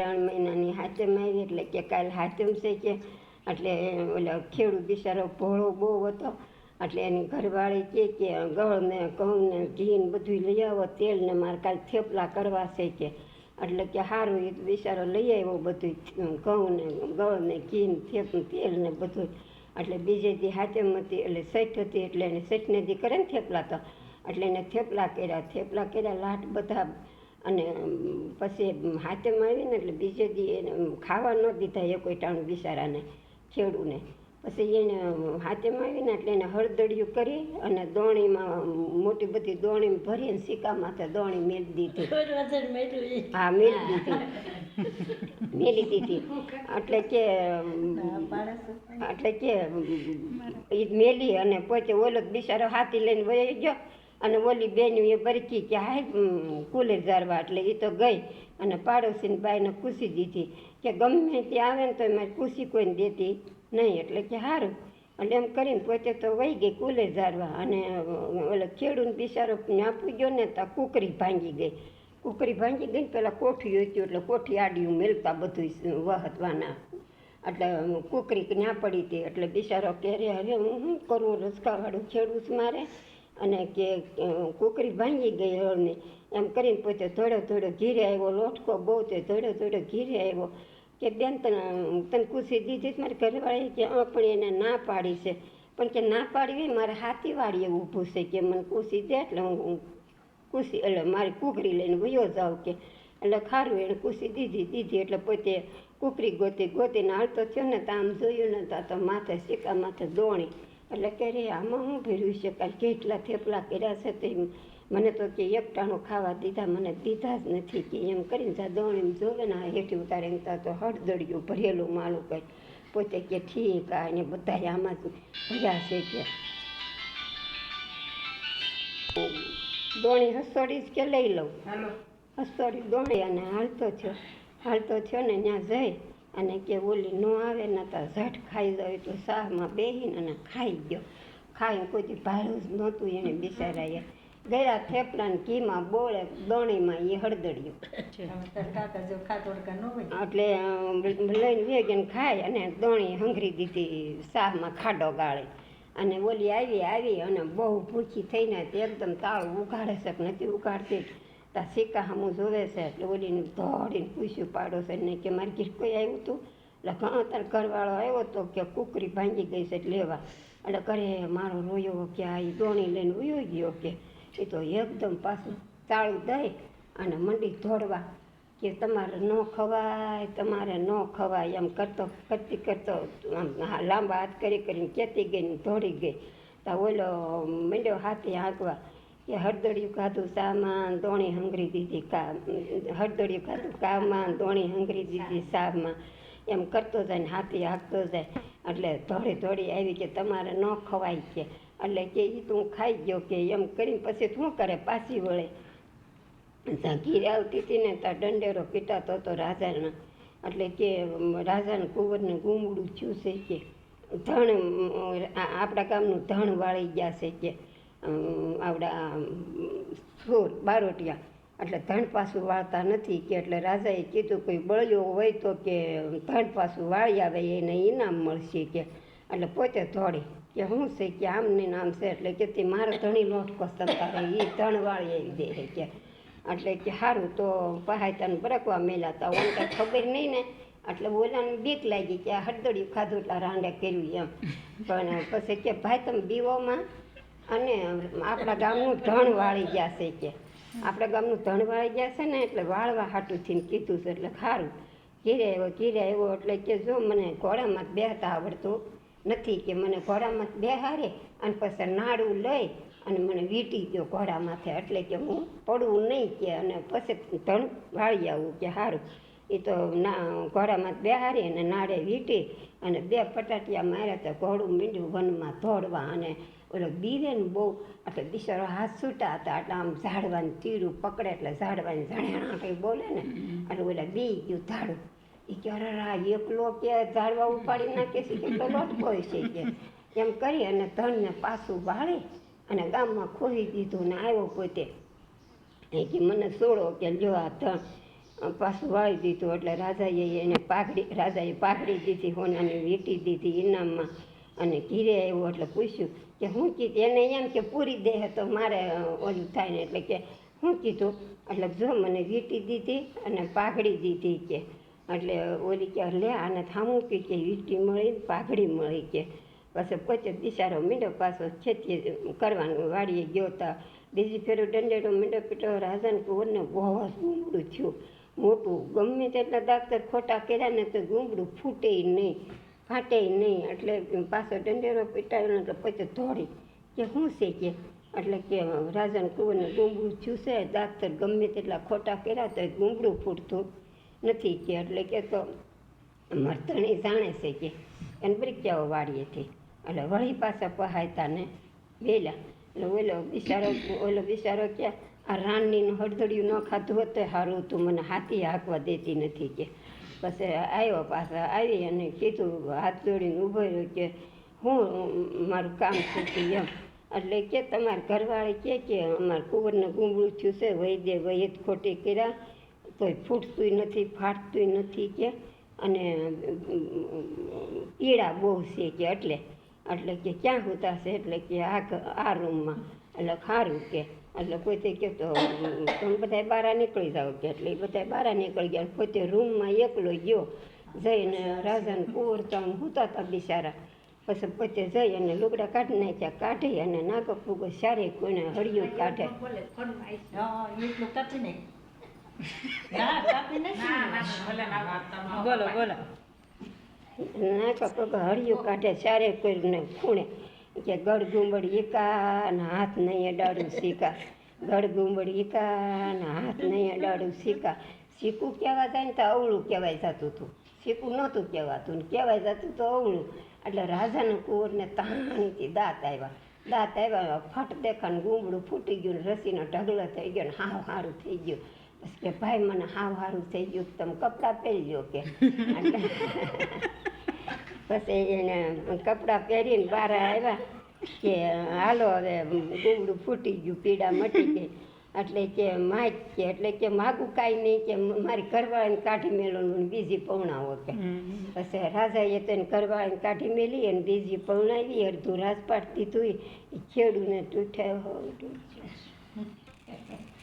ત્રણ મહિનાની હાચમ આવી એટલે કે કાલ હાથેમ છે કે, એટલે ઓલો ખેડૂત બિચારો ભોળો બહુ હતો, એટલે એની ઘરવાળી કે કે, ગળ ને ઘી ને બધું લઈ આવો, તેલ ને મારે કાલ થેપલા કરવા છે કે. એટલે કે સારું એ બિચારો લઈ આવ્યો બધું ઘઉં ને ગળ ને ઘી ને થેપ તેલ ને બધું એટલે બીજે દી હાચમ હતી, એટલે સઠ હતી, એટલે એને સઠને દી કરે ને થેપલા તો. એટલે એને થેપલા કર્યા થેપલા કર્યા, લાટ બધા અને પછી હાથેમાં આવીને એટલે બીજે દી એને ખાવા ન દીધા એ કોઈ ટાણું બિચારાને ખેડૂને પછી એને હાથેમાં આવીને એટલે એને હળદળિયું કરી અને દોણીમાં મોટી બધી દોણી ભરીને સિક્કા માથે દોણી મેળી દીધી. હા મેળી દીધી. મેળી દીધી. એટલે કે એટલે કે એ મેલી અને પોતે ઓલો બિચારો હાથી લઈને વહી ગયો. અને ઓલી બેન એ બરકી કે હાય કુલે જારવા એટલે એ તો ગઈ. અને પાડોશીની બાઈને ખુશી દીધી કે ગમે તે આવે ને તો એમાં ખુશી કોઈને દેતી નહીં. એટલે કે સારું એટલે એમ કરીને પોતે તો વહી ગઈ કુલેર જારવા અને ઓલો ખેડૂત બિચારો ત્યાં પૂગ્યો ને તો કુકરી ભાંગી ગઈ. કુકરી ભાંગી ગઈ ને પેલા કોઠી હોતી એટલે કોઠી આડિયું મેલતા બધું વહતવાના. એટલે કુકરી ત્યાં પડી હતી. એટલે બિચારો કે રે હવે હું શું કરું? રસકાવાળું ખેડૂત મારે. અને કે કોકરી ભાંગી ગઈ હળની. એમ કરીને પોતે થોડો થોડો ઘીરે આવ્યો, લોટકો બહુ તે થોડો થોડો ઘીરે આવ્યો. કે બેન, તને તને ખુશી દીધી મારી ઘરવાળી કે પણ એને ના પાડી છે. પણ કે ના પાડવી મારે હાથી વાળીએ ઊભું છે કે મને ખુશી દે એટલે હું કુશી એટલે મારી કુકરી લઈને વયો જાઉં કે. એટલે ખારું એને કુશી દીધી દીધી એટલે પોતે કુકરી ગોતી ગોતીને હાલતો થયો ને તો આમ જોયું ને તો માથે સિક્કા માથે દોણી. એટલે કે રે આમાં હું ભર્યું છે કાલ કેટલા થેપલા કર્યા છે તે મને તો કે એકટાણો ખાવા દીધા મને દીધા જ નથી કે એમ કરીને જા એમ જોવે ને હેઠી ઉતારીને તા તો હળદળિયું ભરેલું માળું કંઈ. પોતે કે ઠીક આ એને બધા આમાં જ ભર્યા છે કે. દોણી હસોડી જ કે લઈ લઉં? હસોડી દોણી અને હાલતો થયો. હાલતો થયો ને ત્યાં જઈ અને કે ઓલી ન આવે ને તો ઝટ ખાઈ જાય તો શાહમાં બેહીને અને ખાઈ ગયો. ખાઈ કોઈ ભાડું જ નહોતું એને બિચારાએ ગયા થેપલાને ઘીમાં બોળે દોણીમાં એ હળદડ્યું એટલે લઈને વેગીને ખાય અને દોણી હંગરી દીધી શાહમાં ખાડો ગાળે. અને ઓલી આવી આવી અને બહુ ભૂખી થઈને તે એકદમ તાળું ઉઘાડે છે કે નથી ઉગાડતી. તા સિક્કા હમું જોવે છે એટલે ઓલીને દોડીને પૂછ્યું પાડો છે ને કે મારી ગીર કોઈ આવ્યું હતું એટલે ઘણો તાર ઘરવાળો આવ્યો તો કે કુકરી ભાંગી ગઈ છે એટલે લેવા એટલે કરે મારો રોયો કે આ એ દોણી લઈને ઉયો ગયો કે એ તો એકદમ પાછું તાળું દઈ અને મંડી ધોડવા કે તમારે ન ખવાય તમારે ન ખવાય એમ કરતો કરતી કરતો આમ લાંબા હાથ કરી કરીને કહેતી ગઈ ને ધોડી ગઈ તો ઓલો મંડ્યો હાથે હાંકવા કે હળદળિયું ખાધું સામાં દોણી હંગરી દીધી કા હળદળિયું ખાધું કામાં દોણી હંગરી દીધી સામાં એમ કરતો જાય ને હાથી હાંકતો જાય. એટલે ધોળી ધોળી આવી કે તમારે ન ખવાય કે. એટલે કે એ તું ખાઈ ગયો કે એમ કરીને પછી શું કરે? પાછી વળે. ઘીરે આવતી હતી ને ત્યાં દંડેરો પીટાતો હતો રાજાના. એટલે કે રાજાને કુંવરને ગુમડું થયું છે કે. ધણ આપણા ગામનું ધણ વાળી ગયા છે કે. આવડા સોર બારોટિયા. એટલે ધણ પાછું વાળતા નથી કે એટલે રાજાએ કીધું કોઈ બળ્યો હોય તો કે ધણ પાછું વાળી આવે એને ઇનામ મળશે કે. એટલે પોતે ધોળી. કે શું છે કે આમ ને આમ છે એટલે કે તે મારે ધણી લોટકો સંતારે એ ધણ વાળી આવી દે કે. એટલે કે સારું તો પહાય તને બરકવા મેલા તા. ઓન કાંઈ ખબર નહીં ને. એટલે બોલાને બીક લાગી કે આ હળદડિયું ખાધું એટલે રાંડે કર્યું એમ. પણ પછી કે ભાઈ તમે બીવોમાં? અને આપણા ગામનું ધણ વાળી ગયા છે કે. આપણા ગામનું ધણ વાળી ગયા છે ને એટલે વાળવા હાટું થઈને કીધું છે એટલે સારું ઘીરે આવ્યો ઘીરે આવ્યો એટલે કે જો મને ઘોડામાં બેહતા આવડતું. નથી કે મને ઘોડામાં બેહારે અને પછી નાડું લઈ અને મને વીંટી ગયો ઘોડા માથે. એટલે કે હું પડવું નહીં કે અને પછી ધણ વાળી આવું કે સારું એ તો ના, ઘોડામાં બે બેહારી અને નાળે વીંટી અને બે પટાટિયા માર્યા તો ઘોડું મીંડ્યું વનમાં દોડવા અને ઓલો બીરેને બહુ એટલે બિચારો હાથ છૂટા હતા એટલે આમ ઝાડવાનું તીરું પકડે એટલે ઝાડવાની ઝાડણા કંઈ બોલે ને એટલે ઓલા બી ગયું ઝાડું એ કે, અરે રા, એકલો કે ઝાડવા ઉપાડી નાખે છે કે હોય છે કે? એમ કરી અને ધણને પાછું વાળી અને ગામમાં ખોલી દીધું ને આવ્યો પોતે. એ કે, મને છોડો કે જો આ ધણ પાછું વાળી દીધું એટલે રાજાએ એને પાઘડી, રાજાએ પાઘડી દીધી, હોનાની વીંટી દીધી ઇનામમાં. અને ઘીરે આવ્યો એટલે પૂછ્યું કે હું કીધું, એને એમ કે પૂરી દેહ તો મારે ઓલું થાય ને એટલે કે હું કીધું, એટલે જો મને વીંટી દીધી અને પાઘડી દીધી કે, એટલે ઓલી કે લે આને થામું કે કે વીંટી મળી પાઘડી મળી કે. પછી પોતે બિચારો મીંડો પાછો ખેતી કરવાનું વાડીએ ગયો હતા બીજી ફેરો દંડેડો મીંડો પીટો, રાજાને કુંવરને બહુ જ ગુમડું થયું. મોટું, ગમે તેટલા ડાક્ટર ખોટા કર્યા ને તો ગુંબડું ફૂટે નહીં, ફાટે નહીં. એટલે પાછો દંડેરો પીટાયો તો પછી ધોળી. કે શું છે કે? એટલે કે રાજન કુંવરને ગુંબડું છે, ડાક્ટર ગમે તેટલા ખોટા કર્યા તો ગુંબડું ફૂટતું નથી કે. એટલે કે તો મરતણી જાણે છે કે, એને પરીક્ષાઓ વાળીએથી એટલે વળી પાછા પહાયતા ને વેલા. એટલે ઓલો બિચારો ઓલો બિચારો કે આ રાણીનું હળદડિયું ન ખાધું હોત તો સારું તું મને હાથી હાંકવા દેતી નથી કે. પછી આવ્યો પાછા આવી અને કીધું, હાથ જોડીને ઊભો રહ્યો કે, હું, મારું કામ છૂટી એમ? એટલે કે તમારા ઘરવાળી કે કે, અમારા કુંવરને ગુંબળું થયું છે, વહી દે, વહી ખોટી કર્યા. તોય ફૂટતું નથી ફાટતું નથી કે. અને, પીડા બહુ છે કે એટલે. એટલે કે ક્યાં છે? એટલે કે આ આ રૂમમાં. એટલે સારું કે. એટલે પોતે કે તો તમે બધા બહાર નીકળી જાઓ કે એટલે એ બધા બહાર નીકળી ગયા. પોતે રૂમમાં એકલો ગયો જઈને રાજાને કુંવર તો આમ સૂતા હતા બિચારા. પછી પોતે જઈ અને લુગડા કાઢી નાખ્યા કાઢી અને નાક ફૂગો સારે કોઈને હળિયું કાઢે. બોલો બોલો. નાકા પગ હળિયું કાઢે ચારે કોઈને ખૂણે. કે ગળ ગુંબડ એકા ને હાથ નહીં અડાડું શીખા. ગળ ગુંબડ એકા ને હાથ નહીં અડાડું શીખા. શીખું કહેવા જાય ને તો અવળું કહેવાય જતું હતું શીખું નહોતું કહેવાતું ને કહેવાય જતું તો અવળું. એટલે રાજાના કુંવરને તાણીથી દાંત આવ્યા દાંત આવ્યા ફટ દેખાને ગુંબડું ફૂટી ગયું ને રસીનો ઢગલો થઈ ગયો ને હાવ સારું થઈ ગયું. પછી કે ભાઈ મને હાવ સારું થઈ ગયું તમે કપડાં પહેરજો કે. પછી એને કપડાં પહેરીને બહાર આવ્યા કે હાલો હવે ગુબડું ફૂટી ગયું પીડા મટી ગઈ. એટલે કે માય કે એટલે કે માગું કાંઈ નહીં કે મારી ઘરવાળાને કાઢી મેળવવાનું બીજી પૌણાવો કે. પછી રાજાએ તેને ઘરવાળાને કાઢી મેલી અને બીજી પૌણાવી અડધું દીધું એ ખેડૂને તૂઠે